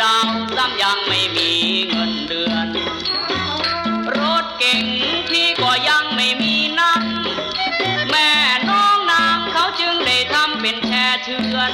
ดาบซ้ำยังไม่มีเงินเดือน รถเก่งพี่ก็ยังไม่มีนัก แม่น้องนางเขาจึงได้ทำเป็นแช่เชือน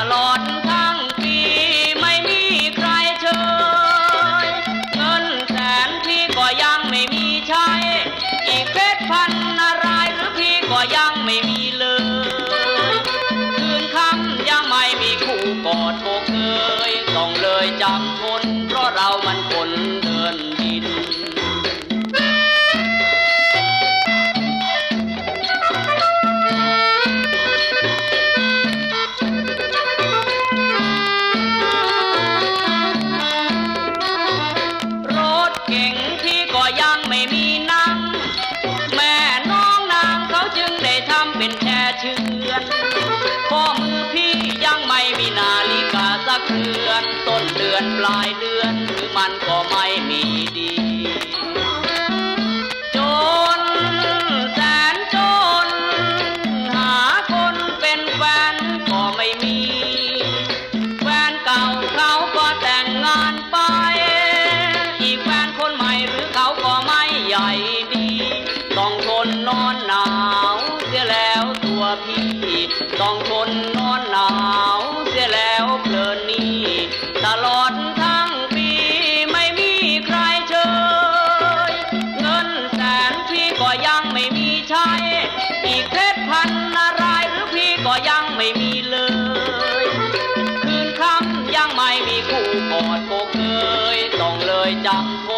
ตลอดทั้งปีไม่มีใครเชยเงินแสนพี่ก็ยังไม่มีใช้ อีกเพชรพันอะไรหรือพี่ก็ยังไม่มีเลย คืนคำยังไม่มีคู่กอดอกเคยต้องเลยจำทนเพราะเรามันคนเดินดิน ข้อมือพี่ยังไม่มีนาฬิกาสักเรือน ต้นเดือนปลายเดือนหรือมันก็ไม่มีดี จนแสนจน หาคนเป็นแฟนก็ไม่มี แฟนเก่าเขาก็แต่งงานไป อีกแฟนคนใหม่หรือเขาก็ไม่ใหญ่ดี ต้องทนนอนหนาวเสียแล้วตัวพี่ต้อง มีเลย คืนค่ำยังไม่มีคู่กอดก็เคยต้องเลยจำทน